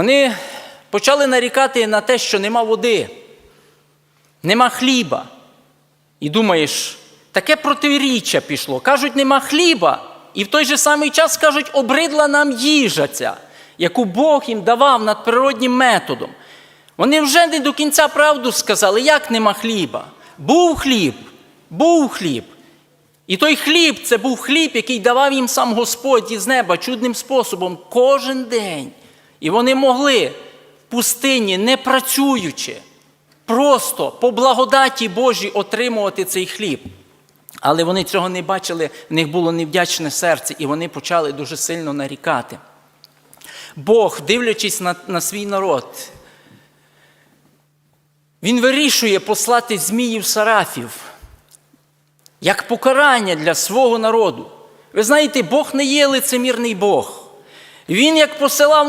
Вони почали нарікати на те, що нема води, нема хліба. І думаєш, таке протиріччя пішло. Кажуть, нема хліба, і в той же самий час кажуть, обридла нам їжа ця, яку Бог їм давав надприроднім методом. Вони вже не до кінця правду сказали, як нема хліба. Був хліб, був хліб. І той хліб це був хліб, який давав їм сам Господь із неба чудним способом кожен день. І вони могли в пустині, не працюючи, просто по благодаті Божій отримувати цей хліб. Але вони цього не бачили, в них було невдячне серце, і вони почали дуже сильно нарікати. Бог, дивлячись на, на свій народ, він вирішує послати зміїв сарафів як покарання для свого народу. Ви знаєте, Бог не є лицемірний Бог. Він як посилав на